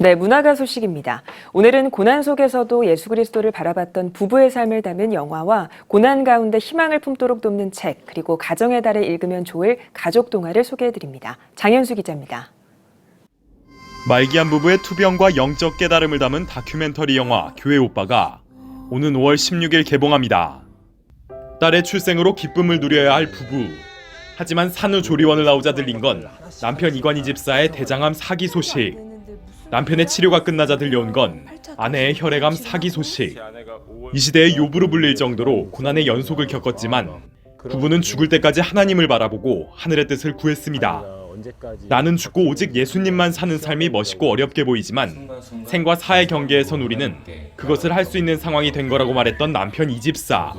네, 문화가 소식입니다. 오늘은 고난 속에서도 예수 그리스도를 바라봤던 부부의 삶을 담은 영화와 고난 가운데 희망을 품도록 돕는 책, 그리고 가정의 달에 읽으면 좋을 가족 동화를 소개해 드립니다. 장현수 기자입니다. 말기암 부부의 투병과 영적 깨달음을 담은 다큐멘터리 영화 교회 오빠가 오는 5월 16일 개봉합니다. 딸의 출생으로 기쁨을 누려야 할 부부. 하지만 산후조리원을 나오자 들린 건 남편 이관희 집사의 대장암 사기 소식. 남편의 치료가 끝나자 들려온 건 아내의 혈액암 사기 소식. 이 시대의 요부로 불릴 정도로 고난의 연속을 겪었지만 부부는 죽을 때까지 하나님을 바라보고 하늘의 뜻을 구했습니다. 나는 죽고 오직 예수님만 사는 삶이 멋있고 어렵게 보이지만 생과 사의 경계에선 우리는 그것을 할 수 있는 상황이 된 거라고 말했던 남편 이집사.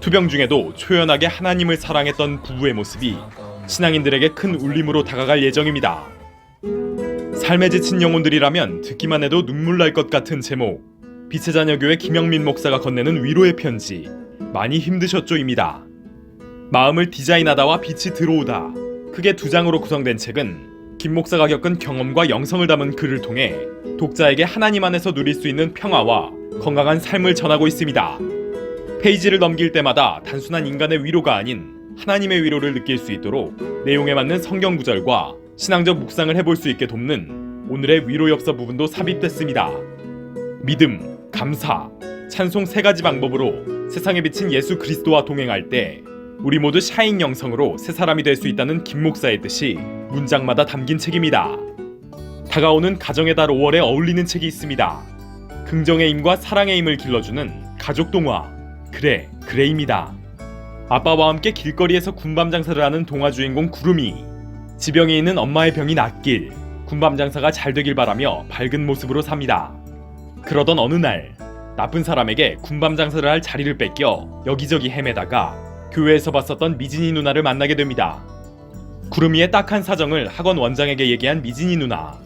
투병 중에도 초연하게 하나님을 사랑했던 부부의 모습이 신앙인들에게 큰 울림으로 다가갈 예정입니다. 삶에 지친 영혼들이라면 듣기만 해도 눈물 날 것 같은 제목. 빛의 자녀 교회 김영민 목사가 건네는 위로의 편지. 많이 힘드셨죠입니다. 마음을 디자인하다와 빛이 들어오다. 크게 두 장으로 구성된 책은 김 목사가 겪은 경험과 영성을 담은 글을 통해 독자에게 하나님 안에서 누릴 수 있는 평화와 건강한 삶을 전하고 있습니다. 페이지를 넘길 때마다 단순한 인간의 위로가 아닌 하나님의 위로를 느낄 수 있도록 내용에 맞는 성경 구절과 신앙적 묵상을 해볼 수 있게 돕는 오늘의 위로 엽서 부분도 삽입됐습니다. 믿음, 감사, 찬송 세 가지 방법으로 세상에 비친 예수 그리스도와 동행할 때 우리 모두 샤인 영성으로 새 사람이 될 수 있다는 김 목사의 뜻이 문장마다 담긴 책입니다. 다가오는 가정의 달 5월에 어울리는 책이 있습니다. 긍정의 힘과 사랑의 힘을 길러주는 가족 동화 그래 그래입니다. 아빠와 함께 길거리에서 군밤 장사를 하는 동화 주인공 구름이 지병에 있는 엄마의 병이 낫길 군밤 장사가 잘 되길 바라며 밝은 모습으로 삽니다. 그러던 어느 날 나쁜 사람에게 군밤 장사를 할 자리를 뺏겨 여기저기 헤매다가 교회에서 봤었던 미진이 누나를 만나게 됩니다. 구름이의 딱한 사정을 학원 원장에게 얘기한 미진이 누나.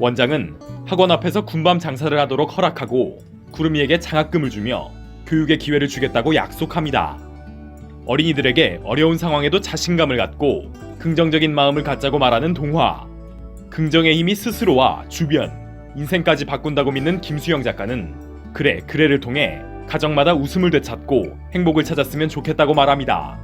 원장은 학원 앞에서 군밤 장사를 하도록 허락하고 구름이에게 장학금을 주며 교육의 기회를 주겠다고 약속합니다. 어린이들에게 어려운 상황에도 자신감을 갖고 긍정적인 마음을 갖자고 말하는 동화. 긍정의 힘이 스스로와 주변, 인생까지 바꾼다고 믿는 김수영 작가는 그래 그래를 통해 가정마다 웃음을 되찾고 행복을 찾았으면 좋겠다고 말합니다.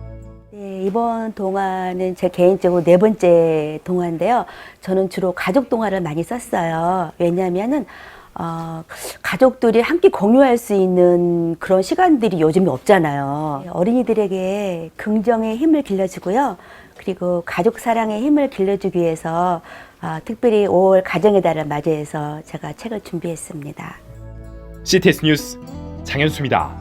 네, 이번 동화는 제 개인적으로 네 번째 동화인데요. 저는 주로 가족 동화를 많이 썼어요. 왜냐하면은 어, 가족들이 함께 공유할 수 있는 그런 시간들이 요즘에 없잖아요. 어린이들에게 긍정의 힘을 길러주고요. 그리고 가족 사랑의 힘을 길러주기 위해서 아, 특별히 5월 가정의 달을 맞이해서 제가 책을 준비했습니다. CTS 뉴스 장현수입니다.